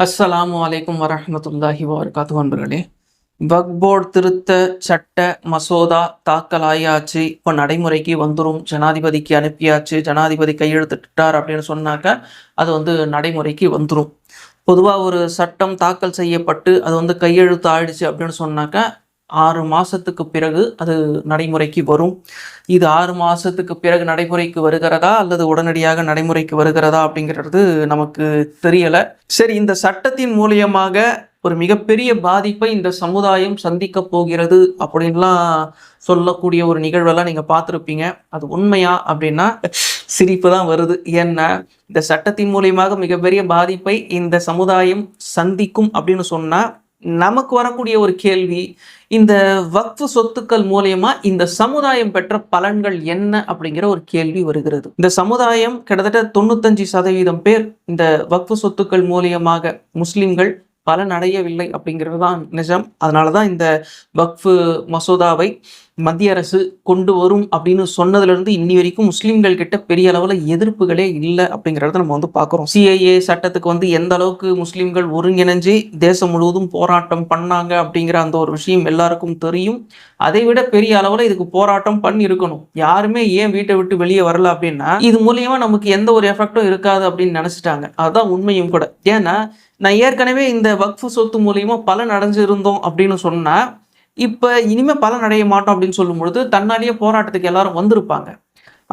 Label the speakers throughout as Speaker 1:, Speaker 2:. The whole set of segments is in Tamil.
Speaker 1: அஸ்ஸலாமு அலைக்கும் வரமத்துல்லாஹி வரகாத்து அன்பர்களே. வக் போர்டு திருத்த சட்ட மசோதா தாக்கலாயாச்சு. இப்போ நடைமுறைக்கு வந்துடும் ஜனாதிபதிக்கு அனுப்பியாச்சு. ஜனாதிபதி கையெழுத்துட்டார் அப்படின்னு சொன்னாக்க அது வந்து நடைமுறைக்கு வந்துடும் பொதுவாக ஒரு சட்டம் தாக்கல் செய்யப்பட்டு அது வந்து கையெழுத்து ஆயிடுச்சு அப்படின்னு சொன்னாக்க ஆறு மாதத்துக்கு பிறகு அது நடைமுறைக்கு வரும். இது ஆறு மாதத்துக்கு பிறகு நடைமுறைக்கு வருகிறதா அல்லது உடனடியாக நடைமுறைக்கு வருகிறதா அப்படிங்கிறது நமக்கு தெரியலை. சரி இந்த சட்டத்தின் மூலியமாக ஒரு மிகப்பெரிய பாதிப்பை இந்த சமுதாயம் சந்திக்க போகிறது அப்படின்லாம் சொல்லக்கூடிய ஒரு நிகழ்வெல்லாம் நீங்கள் பார்த்துருப்பீங்க. அது உண்மையா அப்படின்னா சிரிப்பு தான் வருது. ஏன்னா இந்த சட்டத்தின் மூலியமாக மிகப்பெரிய பாதிப்பை இந்த சமுதாயம் சந்திக்கும் அப்படின்னு சொன்னால் நமக்கு வரக்கூடிய ஒரு கேள்வி இந்த வக்ஃபு சொத்துக்கள் மூலயமா இந்த சமுதாயம் பெற்ற பலன்கள் என்ன அப்படிங்கிற ஒரு கேள்வி வருகிறது. இந்த சமுதாயம் கிட்டத்தட்ட தொண்ணூத்தஞ்சு சதவீதம் பேர் இந்த வக்ஃபு சொத்துக்கள் மூலியமாக முஸ்லிம்கள் பலன் அடையவில்லை அப்படிங்கிறது தான் நிஜம். அதனால தான் இந்த வக்ஃபு மசோதாவை மத்திய அரசு கொண்டு வரும் அப்படின்னு சொன்னதுலேருந்து இன்னி வரைக்கும் முஸ்லீம்கள் கிட்ட பெரிய அளவில் எதிர்ப்புகளே இல்லை அப்படிங்கிறத நம்ம வந்து பார்க்குறோம் சிஐஏ சட்டத்துக்கு வந்து எந்த அளவுக்கு முஸ்லீம்கள் ஒருங்கிணைஞ்சு தேசம் முழுவதும் போராட்டம் பண்ணாங்க அப்படிங்கிற அந்த ஒரு விஷயம் எல்லாருக்கும் தெரியும். அதை விட பெரிய அளவில் இதுக்கு போராட்டம் பண்ணி இருக்கணும். யாருமே ஏன் வீட்டை விட்டு வெளியே வரல அப்படின்னா இது மூலியமாக நமக்கு எந்த ஒரு எஃபெக்டும் இருக்காது அப்படின்னு நினச்சிட்டாங்க. அதுதான் உண்மையும் கூட. ஏன்னா நான் ஏற்கனவே இந்த வக்ஃபு சொத்து மூலியமாக பலன் அடைஞ்சிருந்தோம் அப்படின்னு சொன்னால் இப்போ இனிமேல் பலன் அடைய மாட்டோம் அப்படின்னு சொல்லும்பொழுது தன்னாலேயே போராட்டத்துக்கு எல்லாரும் வந்திருப்பாங்க.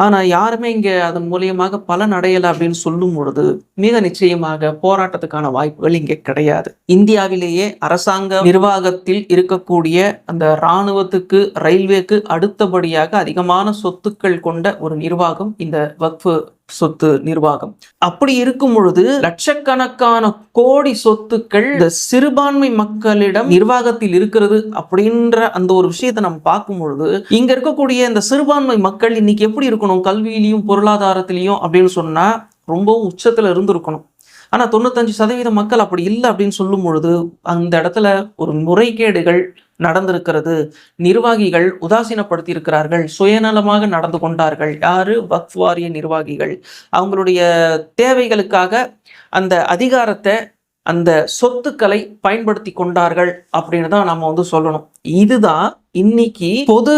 Speaker 1: ஆனால் யாருமே இங்கே அதன் மூலியமாக பலன் அடையலை அப்படின்னு சொல்லும் பொழுது மிக நிச்சயமாக போராட்டத்துக்கான வாய்ப்புகள் இங்கே கிடையாது. இந்தியாவிலேயே அரசாங்க நிர்வாகத்தில் இருக்கக்கூடிய அந்த இராணுவத்துக்கு ரயில்வேக்கு அடுத்தபடியாக அதிகமான சொத்துக்கள் கொண்ட ஒரு நிர்வாகம் இந்த வக்ஃபு சொத்து நிர்வாகம். அப்படி இருக்கும் பொழுது லட்சக்கணக்கான கோடி சொத்துக்கள் இந்த சிறுபான்மை மக்களிடம் நிர்வாகத்தில் இருக்கிறது அப்படின்ற அந்த ஒரு விஷயத்தை நம்ம பார்க்கும் பொழுது இங்க இருக்கக்கூடிய இந்த சிறுபான்மை மக்கள் இன்னைக்கு எப்படி இருக்கணும்? கல்வியிலையும் பொருளாதாரத்திலையும் அப்படின்னு சொன்னா ரொம்பவும் உச்சத்துல இருந்திருக்கணும். ஆனா தொண்ணூத்தஞ்சு சதவீத மக்கள் அப்படி இல்லை அப்படின்னு சொல்லும் பொழுது அந்த இடத்துல ஒரு முறைகேடுகள் நடந்திருக்கிறது. நிர்வாகிகள் உதாசீனப்படுத்தியிருக்கிறார்கள். சுயநலமாக நடந்து கொண்டார்கள். யாரு? வக்ஃப் வாரிய நிர்வாகிகள். அவங்களுடைய தேவைகளுக்காக அந்த அதிகாரத்தை அந்த சொத்துக்களை பயன்படுத்தி கொண்டார்கள் அப்படின்னு தான் நம்ம வந்து சொல்லணும். இதுதான் இன்னைக்கு பொது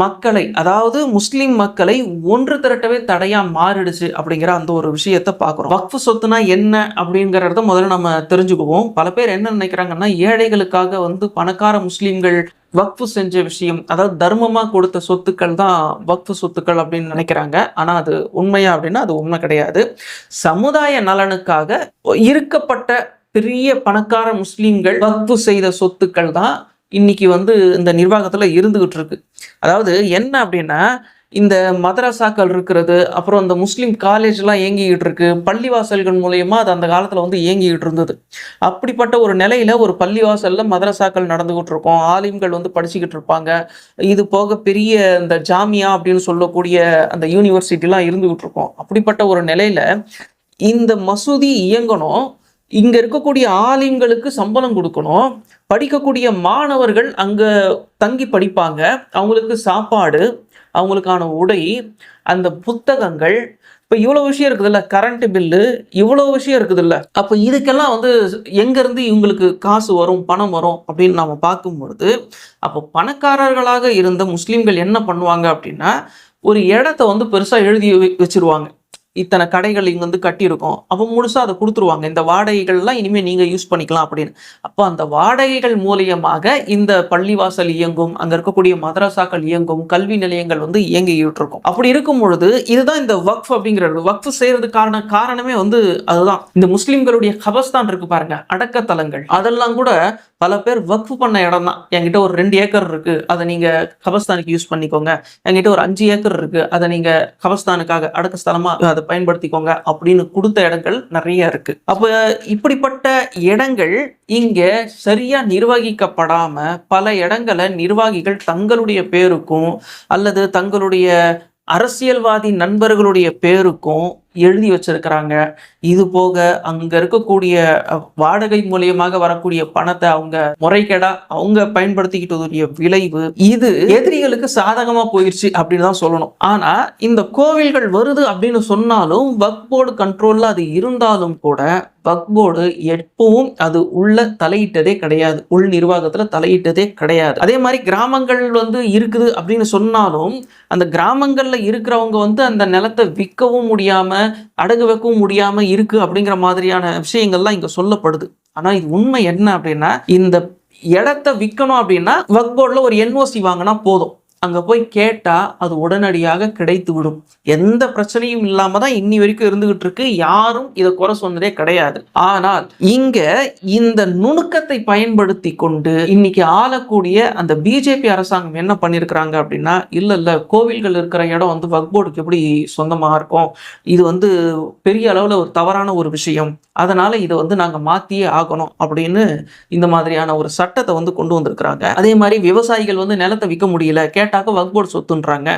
Speaker 1: மக்களை அதாவது முஸ்லீம் மக்களை ஒன்று திரட்டவே தடையா மாறிடுச்சு அப்படிங்கிற அந்த ஒரு விஷயத்த பார்க்குறோம். வக்ஃபு சொத்துனா என்ன அப்படிங்கிறத முதல்ல நம்ம தெரிஞ்சுக்குவோம். பல பேர் என்ன நினைக்கிறாங்கன்னா ஏழைகளுக்காக வந்து பணக்கார முஸ்லீம்கள் வக்ஃபு செஞ்ச விஷயம் அதாவது தர்மமா கொடுத்த சொத்துக்கள் தான் வக்ஃபு சொத்துக்கள் அப்படின்னு நினைக்கிறாங்க. ஆனா அது உண்மையா அப்படின்னா அது உண்மை கிடையாது. சமுதாய நலனுக்காக இருக்கப்பட்ட பெரிய பணக்கார முஸ்லீம்கள் வக்ஃபு செய்த சொத்துக்கள் தான் இன்னைக்கு வந்து இந்த நிர்வாகத்துல இருந்துகிட்டு இருக்கு. அதாவது என்ன அப்படின்னா இந்த மதரசாக்கள் இருக்கிறது அப்புறம் இந்த முஸ்லீம் காலேஜ்லாம் இயங்கிக்கிட்டு இருக்கு. பள்ளிவாசல்கள் மூலயமா அது அந்த காலத்தில் வந்து இயங்கிக்கிட்டு இருந்தது. அப்படிப்பட்ட ஒரு நிலையில ஒரு பள்ளிவாசல்ல மதரசாக்கள் நடந்துகிட்டு இருக்கும். ஆலிம்கள் வந்து படிச்சுக்கிட்டு இருப்பாங்க. இது போக பெரிய இந்த ஜாமியா அப்படின்னு சொல்லக்கூடிய அந்த யூனிவர்சிட்டிலாம் இருந்துகிட்டு இருக்கும். அப்படிப்பட்ட ஒரு நிலையில இந்த மசூதி இயங்கணும். இங்கே இருக்கக்கூடிய ஆலிம்களுக்கு சம்பளம் கொடுக்கணும். படிக்கக்கூடிய மாணவர்கள் அங்கே தங்கி படிப்பாங்க. அவங்களுக்கு சாப்பாடு அவங்களுக்கான உடை அந்த புத்தகங்கள். இப்போ இவ்வளோ விஷயம் இருக்குதுல்ல? கரண்ட் பில்லு இவ்வளோ விஷயம் இருக்குதுல்ல? அப்போ இதுக்கெல்லாம் வந்து எங்கேருந்து இவங்களுக்கு காசு வரும் பணம் வரும் அப்படின்னு நம்ம பார்க்கும்பொழுது அப்போ பணக்காரர்களாக இருந்த முஸ்லீம்கள் என்ன பண்ணுவாங்க அப்படின்னா ஒரு இடத்த வந்து பெருசாக எழுதி வச்சிருவாங்க. இத்தனை கடைகள் இங்க வந்து கட்டியிருக்கோம். அப்போ முழுசா அதை கொடுத்துருவாங்க. இந்த வாடகைகள்லாம் இனிமே நீங்க யூஸ் பண்ணிக்கலாம் அப்படின்னு. அப்போ அந்த வாடகைகள் மூலியமாக இந்த பள்ளிவாசல் இயங்கும் அங்க இருக்கக்கூடிய மதரசாக்கள் இயங்கும் கல்வி நிலையங்கள் வந்து இயங்கிட்டு இருக்கும் அப்படி இருக்கும் பொழுது இதுதான் இந்த வக்ஃப் அப்படிங்கிறது வக்ஃப் செய்யறதுக்கான காரணமே வந்து அதுதான். இந்த முஸ்லிம்களுடைய கபஸ்தான் இருக்கு பாருங்க அடக்கத்தலங்கள். அதெல்லாம் கூட பல பேர் வக்ஃப் பண்ண இடம் தான் என்கிட்ட ஒரு ரெண்டு ஏக்கர் இருக்கு அதை நீங்க கபஸ்தானுக்கு யூஸ் பண்ணிக்கோங்க. என்கிட்ட ஒரு அஞ்சு ஏக்கர் இருக்கு அதை நீங்க கபஸ்தானுக்காக அடக்க ஸ்தலமா அதை பயன்படுத்திக்கோங்க அப்படின்னு கொடுத்த இடங்கள் நிறைய இருக்கு. அப்ப இப்படிப்பட்ட இடங்கள் இங்க சரியா நிர்வகிக்கப்படாம பல இடங்களை நிர்வாகிகள் தங்களுடைய பேருக்கும் அல்லது தங்களுடைய அரசியல்வாதி நண்பர்களுடைய பேருக்கும் எழுதி வச்சிருக்கிறாங்க. இது போக அங்க இருக்கக்கூடிய வாடகை மூலியமாக வரக்கூடிய பணத்தை அவங்க முறைகேடா அவங்க பயன்படுத்திக்கிட்டதுடைய விளைவு இது எதிரிகளுக்கு சாதகமா போயிடுச்சு அப்படின்னு தான் சொல்லணும். ஆனா இந்த கோவில்கள் வருது அப்படின்னு சொன்னாலும் வக் போர்டு கண்ட்ரோல்ல அது இருந்தாலும் கூட வக்போர்டு எப்பவும் அது உள்ள தலையிட்டதே கிடையாது. உள் நிர்வாகத்துல தலையிட்டதே கிடையாது. அதே மாதிரி கிராமங்கள் வந்து இருக்குது அப்படின்னு சொன்னாலும் அந்த கிராமங்கள்ல இருக்கிறவங்க வந்து அந்த நிலத்தை விற்கவும் அடகு வைக்கவும் முடியாம இருக்கு அப்படிங்கிற மாதிரியான விஷயங்கள்லாம் இங்க சொல்லப்படுது. ஆனா இது உண்மை என்ன அப்படின்னா இந்த இடத்த விற்கணும் அப்படின்னா வக்போர்டில் ஒரு என்ஓசி வாங்கினா போதும். அங்கே போய் கேட்டால் அது உடனடியாக கிடைத்து விடும். எந்த பிரச்சனையும் இல்லாமல் தான் இன்னி வரைக்கும் இருந்துகிட்டு இருக்கு. யாரும் இதை குறை சொன்னதே கிடையாது. ஆனால் இங்க இந்த நுணுக்கத்தை பயன்படுத்தி கொண்டு இன்னைக்கு ஆளக்கூடிய அந்த பிஜேபி அரசாங்கம் என்ன பண்ணியிருக்கிறாங்க அப்படின்னா இல்லை இல்லை கோவில்கள் இருக்கிற இடம் வந்து வக்போர்டுக்கு எப்படி சொந்தமாக இருக்கும்? இது வந்து பெரிய அளவில் ஒரு தவறான ஒரு விஷயம். அதனால இதை வந்து நாங்க மாத்தியே ஆகணும் அப்படின்னு இந்த மாதிரியான ஒரு சட்டத்தை வந்து கொண்டு வந்திருக்கிறாங்க. அதே மாதிரி விவசாயிகள் வந்து நிலத்தை விற்க முடியல கேட்டாக்க வக்போர்டு சொத்துன்றாங்க.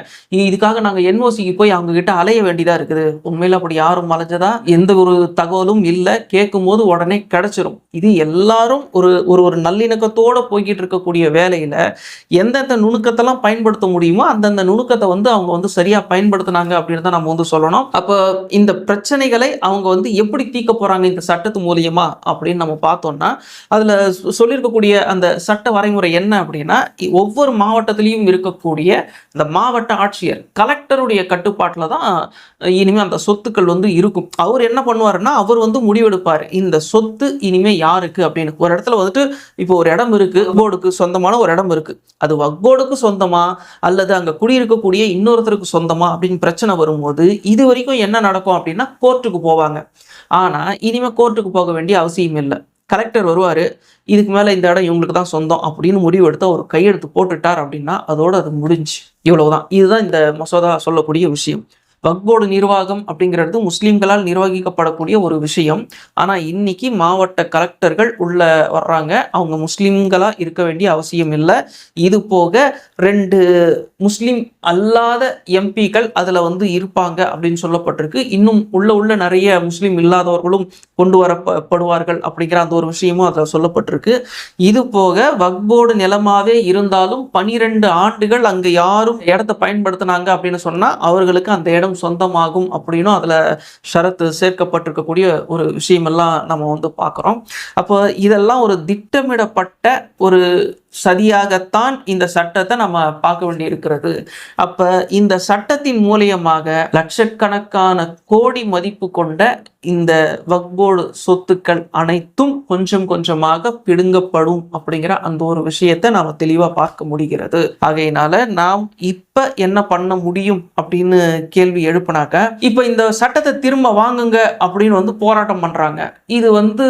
Speaker 1: இதுக்காக நாங்க என்ஓசிக்கு போய் அவங்க கிட்ட அலைய வேண்டியதா இருக்குது. உண்மையில அப்படி யாரும் அலைஞ்சதா எந்த ஒரு தகவலும் இல்லை. கேட்கும் போது உடனே கிடைச்சிரும். இது எல்லாரும் ஒரு ஒரு ஒரு நல்லிணக்கத்தோட போய்கிட்டு இருக்கக்கூடிய வேலையில எந்தெந்த நுணுக்கத்தெல்லாம் பயன்படுத்த முடியுமோ அந்தந்த நுணுக்கத்தை வந்து அவங்க வந்து சரியா பயன்படுத்தினாங்க அப்படின்னு தான் நம்ம வந்து சொல்லணும். அப்போ இந்த பிரச்சனைகளை அவங்க வந்து எப்படி தீர்க்க போறாங்க இந்த சட்டத்து மூலியமா அப்படின்னு நம்ம பார்த்தோம்னா அதுல சொல்லியிருக்கக்கூடிய அந்த சட்ட வரைமுறை என்ன அப்படின்னா ஒவ்வொரு மாவட்டத்திலையும் இருக்கக்கூடிய இந்த மாவட்ட ஆட்சியர் கலெக்டருடைய கட்டுப்பாட்டில் தான் இனிமே அந்த சொத்துக்கள் வந்து இருக்கும். அவர் என்ன பண்ணுவாருன்னா அவர் வந்து முடிவெடுப்பார். இந்த சொத்து இனிமே யாருக்கு அப்படின்னு. ஒரு இடத்துல வந்துட்டு இப்போ ஒரு இடம் இருக்கு வக்போர்டுக்கு சொந்தமான ஒரு இடம் இருக்கு. அது வக்போர்டுக்கு சொந்தமா? அல்லது அங்க குடியிருக்கக்கூடிய இன்னொருத்தருக்கு சொந்தமா? அப்படின்னு பிரச்சனை வரும்போது இது வரைக்கும் என்ன நடக்கும் அப்படின்னா கோர்ட்டுக்கு போவாங்க. ஆனா இனிமேல் கோர்ட்டுக்கு போக வேண்டிய அவசியம் இல்லை. கலெக்டர் வருவாரு இதுக்கு மேல இந்த இடம் இவங்களுக்கு தான் சொந்தம் அப்படின்னு முடிவு எடுத்து ஒரு கையெழுத்து போட்டுட்டார் அப்படின்னா அதோட அது முடிஞ்சு. இவ்வளவுதான். இதுதான் இந்த மசோதா சொல்லக்கூடிய விஷயம். வக்போர்டு நிர்வாகம் அப்படிங்கிறது முஸ்லீம்களால் நிர்வகிக்கப்படக்கூடிய ஒரு விஷயம். ஆனா இன்னைக்கு மாவட்ட கலெக்டர்கள் உள்ள வர்றாங்க. அவங்க முஸ்லீம்களாக இருக்க வேண்டிய அவசியம் இல்லை. இது போக ரெண்டு முஸ்லீம் அல்லாத எம்பிக்கள் அதுல வந்து இருப்பாங்க அப்படின்னு சொல்லப்பட்டிருக்கு. இன்னும் உள்ள உள்ள நிறைய முஸ்லீம் இல்லாதவர்களும் கொண்டு வரப்படுவார்கள் அப்படிங்கிற அந்த ஒரு விஷயமும் அதில் சொல்லப்பட்டிருக்கு. இது போக வக்போர்டு நிலமாவே இருந்தாலும் பனிரெண்டு ஆண்டுகள் அங்க யாரும் இடத்த பயன்படுத்தினாங்க அப்படின்னு சொன்னா அவர்களுக்கு அந்த இடம் சொந்தமாகும் அப்படின்னும் அதுல ஷரத்து சேர்க்கப்பட்டிருக்கக்கூடிய ஒரு விஷயமெல்லாம் நம்ம வந்து பார்க்குறோம். அப்போ இதெல்லாம் ஒரு திட்டமிடப்பட்ட ஒரு சதியாகத்தான் இந்த சட்டத்தை நம்ம பார்க்க வேண்டி இருக்கிறது அப்ப இந்த சட்டத்தின் மூலியமாக லட்சக்கணக்கான கோடி மதிப்பு கொண்ட இந்த வக்போர்டு சொத்துக்கள் அனைத்தும் கொஞ்சம் கொஞ்சமாக பிடுங்கப்படும் அப்படிங்கிற அந்த ஒரு விஷயத்தை நாம தெளிவா பார்க்க முடிகிறது. ஆகையினால நாம் இப்ப என்ன பண்ண முடியும் அப்படின்னு கேள்வி எழுப்பினாக்க இப்ப இந்த சட்டத்தை திரும்ப வாங்குங்க அப்படின்னு வந்து போராட்டம் பண்றாங்க. இது வந்து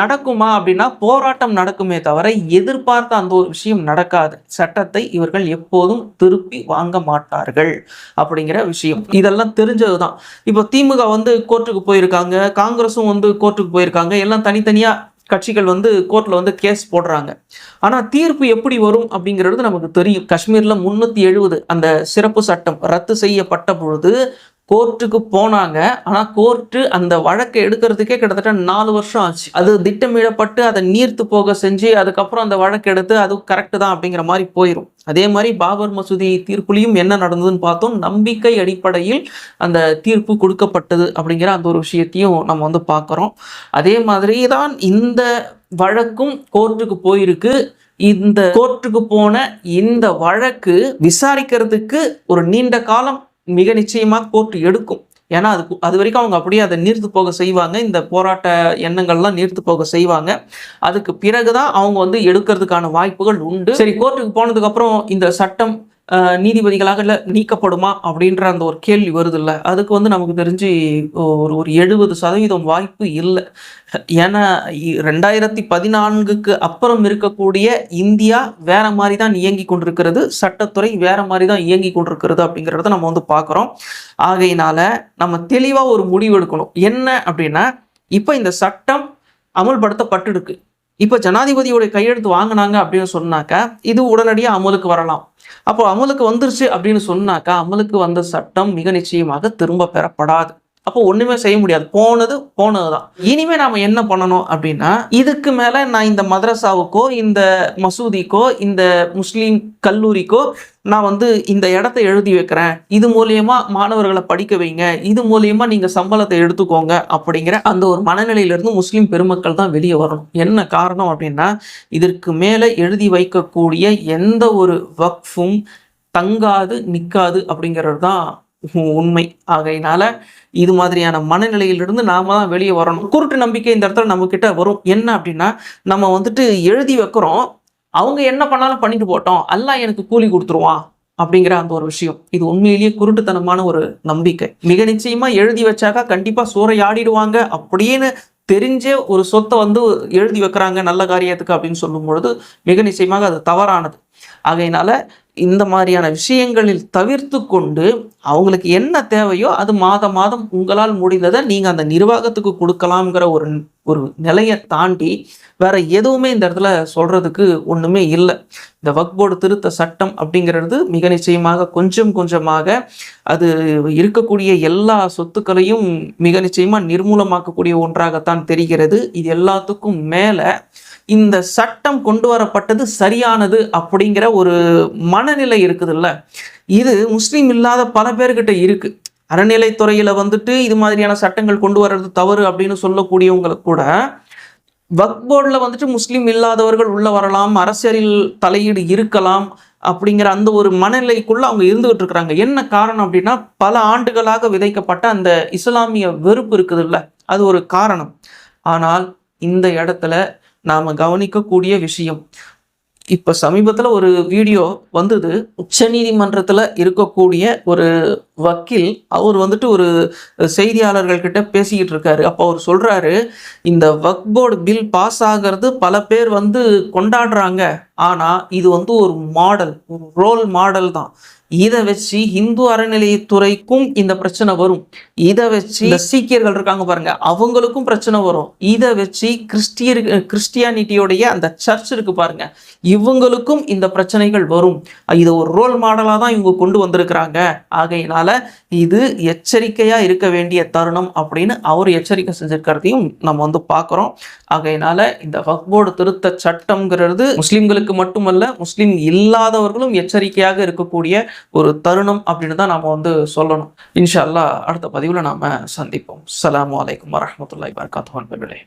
Speaker 1: நடக்குமா அப்படின்னா போராட்டம் நடக்குமே தவிர எதிர்பார்த்த அந்த ஒரு விஷயம் நடக்காது. சட்டத்தை இவர்கள் எப்போதும் திருப்பி வாங்க மாட்டார்கள் அப்படிங்கிற விஷயம். இதெல்லாம் தெரிஞ்சதுதான். இப்போ திமுக வந்து கோர்ட்டுக்கு போயிருக்காங்க. காங்கிரஸும் வந்து கோர்ட்டுக்கு போயிருக்காங்க. எல்லாம் தனித்தனியா கட்சிகள் வந்து கோர்ட்டில் வந்து கேஸ் போடுறாங்க. ஆனால் தீர்ப்பு எப்படி வரும் அப்படிங்கிறது நமக்கு தெரியும். காஷ்மீரில் முன்னூற்றி எழுபது அந்த சிறப்பு சட்டம் ரத்து செய்யப்பட்ட பொழுது கோர்ட்டுக்கு போனாங்க. ஆனால் கோர்ட்டு அந்த வழக்கை எடுக்கிறதுக்கே கிட்டத்தட்ட நாலு வருஷம் ஆச்சு. அது திட்டமிடப்பட்டு அதை நீர்த்து போக செஞ்சு அதுக்கப்புறம் அந்த வழக்கு எடுத்து அது கரெக்டு தான் அப்படிங்கிற மாதிரி போயிடும் அதே மாதிரி பாபர் மசூதி தீர்ப்புலையும் என்ன நடந்ததுன்னு பார்த்தோம். நம்பிக்கை அடிப்படையில் அந்த தீர்ப்பு கொடுக்கப்பட்டது அப்படிங்கிற அந்த ஒரு விஷயத்தையும் நம்ம வந்து பார்க்குறோம். அதே மாதிரி தான் இந்த வழக்கும் கோர்ட்டுக்கு போயிருக்கு. இந்த கோர்ட்டுக்கு போன இந்த வழக்கு விசாரிக்கிறதுக்கு ஒரு நீண்ட காலம் மிக நிச்சயமா கோர்ட் எடுக்கும். ஏன்னா அது அது வரைக்கும் அவங்க அப்படியே அதை நீர்த்து போக செய்வாங்க. இந்த போராட்ட எண்ணங்கள்லாம் நீர்த்து போக செய்வாங்க. அதுக்கு பிறகுதான் அவங்க வந்து எடுக்கிறதுக்கான வாய்ப்புகள் உண்டு. சரி. கோர்ட்டுக்கு போனதுக்கு அப்புறம் இந்த சட்டம் நீதிபதிகளாக இல்லை நீக்கப்படுமா அப்படின்ற அந்த ஒரு கேள்வி வருது இல்லை அதுக்கு வந்து நமக்கு தெரிஞ்சு ஒரு ஒரு எழுபது சதவீதம் வாய்ப்பு இல்லை. ஏன்னா இ- ரெண்டாயிரத்தி பதினான்குக்கு அப்புறம் இருக்கக்கூடிய இந்தியா வேற மாதிரி தான் இயங்கி கொண்டிருக்கிறது. சட்டத்துறை வேற மாதிரி தான் இயங்கி கொண்டிருக்கிறது அப்படிங்கிறத நம்ம வந்து பார்க்குறோம் ஆகையினால நம்ம தெளிவாக ஒரு முடிவு எடுக்கணும். என்ன அப்படின்னா இப்போ இந்த சட்டம் அமல்படுத்தப்பட்டிருக்கு. இப்போ ஜனாதிபதியோட கையெழுத்து வாங்கினாங்க அப்படின்னு சொன்னாக்கா இது உடனடியாக அமலுக்கு வரலாம். அப்போ அமலுக்கு வந்துருச்சு அப்படின்னு சொன்னாக்கா அமலுக்கு வந்த சட்டம் மிக நிச்சயமாக திரும்ப பெறப்படாது. அப்போ ஒன்றுமே செய்ய முடியாது. போனது போனது தான் இனிமேல் நாம் என்ன பண்ணணும் அப்படின்னா இதுக்கு மேலே நான் இந்த மதரசாவுக்கோ இந்த மசூதிக்கோ இந்த முஸ்லீம் கல்லூரிக்கோ நான் வந்து இந்த இடத்த எழுதி வைக்கிறேன். இது மூலியமா மாணவர்களை படிக்க வைங்க. இது மூலியமா நீங்க சம்பளத்தை எடுத்துக்கோங்க அப்படிங்கிற அந்த ஒரு மனநிலையிலிருந்து முஸ்லீம் பெருமக்கள் தான் வெளியே வரணும். என்ன காரணம் அப்படின்னா இதற்கு மேலே எழுதி வைக்கக்கூடிய எந்த ஒரு வக்ஃபும் தங்காது நிற்காது அப்படிங்கிறது தான் உண்மை. ஆகையினால இது மாதிரியான மனநிலையிலிருந்து நாம தான் வெளியே வரணும். குருட்டு நம்பிக்கை இந்த இடத்துல நம்ம கிட்ட வரும். என்ன அப்படின்னா நம்ம வந்துட்டு எழுதி வைக்கிறோம். அவங்க என்ன பண்ணாலும் பண்ணிட்டு போட்டோம். எல்லாம் எனக்கு கூலி கொடுத்துருவான் அப்படிங்கிற அந்த ஒரு விஷயம். இது உண்மையிலேயே குருட்டுத்தனமான ஒரு நம்பிக்கை. மிக நிச்சயமா எழுதி வச்சாக்கா கண்டிப்பா சூறையாடிடுவாங்க. அப்படின்னு தெரிஞ்சே ஒரு சொத்தை வந்து எழுதி வைக்கிறாங்க நல்ல காரியத்துக்கு அப்படின்னு சொல்லும் பொழுது மிக நிச்சயமாக அது தவறானது. ஆகையினால இந்த மாதிரியான விஷயங்களில் தவிர்த்து கொண்டு அவங்களுக்கு என்ன தேவையோ அது மாதம் மாதம் உங்களால் முடிந்ததை நீங்கள் அந்த நிர்வாகத்துக்கு கொடுக்கலாம்ங்கிற ஒரு ஒரு நிலையை தாண்டி வேற எதுவுமே இந்த இடத்துல சொல்றதுக்கு ஒன்றுமே இல்லை. இந்த வக்போர்டு திருத்த சட்டம் அப்படிங்கிறது மிக நிச்சயமாக கொஞ்சம் கொஞ்சமாக அது இருக்கக்கூடிய எல்லா சொத்துக்களையும் மிக நிச்சயமாக நிர்மூலமாக்கக்கூடிய ஒன்றாகத்தான் தெரிகிறது. இது எல்லாத்துக்கும் மேலே இந்த சட்டம் கொண்டு வரப்பட்டது சரியானது அப்படிங்கிற ஒரு மனநிலை இருக்குதுல்ல. இது முஸ்லீம் இல்லாத பல பேர்கிட்ட இருக்கு. அறநிலைத்துறையில வந்துட்டு இது மாதிரியான சட்டங்கள் கொண்டு வர்றது தவறு அப்படின்னு சொல்லக்கூடியவங்களுக்கு கூட வக் போர்டில் வந்துட்டு முஸ்லீம் இல்லாதவர்கள் உள்ள வரலாம் அரசியலில் தலையீடு இருக்கலாம் அப்படிங்கிற அந்த ஒரு மனநிலைக்குள்ள அவங்க இருந்துகிட்டு இருக்கிறாங்க. என்ன காரணம் அப்படின்னா பல ஆண்டுகளாக விதைக்கப்பட்ட அந்த இஸ்லாமிய வெறுப்பு இருக்குதுல்ல. அது ஒரு காரணம். ஆனால் இந்த இடத்துல நாம் கவனிக்கக்கூடிய விஷயம். இப்போ சமீபத்தில் ஒரு வீடியோ வந்தது. உச்சநீதிமன்றத்தில் இருக்கக்கூடிய ஒரு வக்கீல் அவர் வந்துட்டு ஒரு செய்தியாளர்கள்கிட்ட பேசிக்கிட்டு இருக்காரு. அப்போ அவர் சொல்கிறாரு இந்த வக் போர்டு பில் பாஸ் ஆகிறது பல பேர் வந்து கொண்டாடுறாங்க. ஆனால் இது வந்து ஒரு மாடல் ஒரு ரோல் மாடல் தான். இதை வச்சு இந்து அறநிலையத்துறைக்கும் இந்த பிரச்சனை வரும். இதை வச்சு சீக்கியர்கள் இருக்காங்க பாருங்க அவங்களுக்கும் பிரச்சனை வரும். இதை வச்சு கிறிஸ்டியர் கிறிஸ்டியானிட்டியோடைய அந்த சர்ச் இருக்கு பாருங்க இவங்களுக்கும் இந்த பிரச்சனைகள் வரும். இது ஒரு ரோல் மாடலாக தான் இவங்க கொண்டு வந்திருக்கிறாங்க. ஆகையினால இது எச்சரிக்கையா இருக்க வேண்டிய தருணம் அப்படின்னு அவர் எச்சரிக்கை செஞ்சிருக்கிறதையும் நம்ம வந்து பார்க்குறோம் ஆகையினால இந்த வக்போர்டு திருத்த சட்டம்ங்கிறது முஸ்லிம்களுக்கு மட்டுமல்ல முஸ்லிம் இல்லாதவர்களும் எச்சரிக்கையாக இருக்கக்கூடிய ஒரு தருணம் அப்படின்னு தான் நாம வந்து சொல்லணும். இன்ஷா அல்லாஹ் அடுத்த பதிவில் நாம சந்திப்போம். அஸ்ஸலாமு வலைக்கம் வரஹ்மத்துல்லாஹி வபரகாத்துஹு நண்பர்களே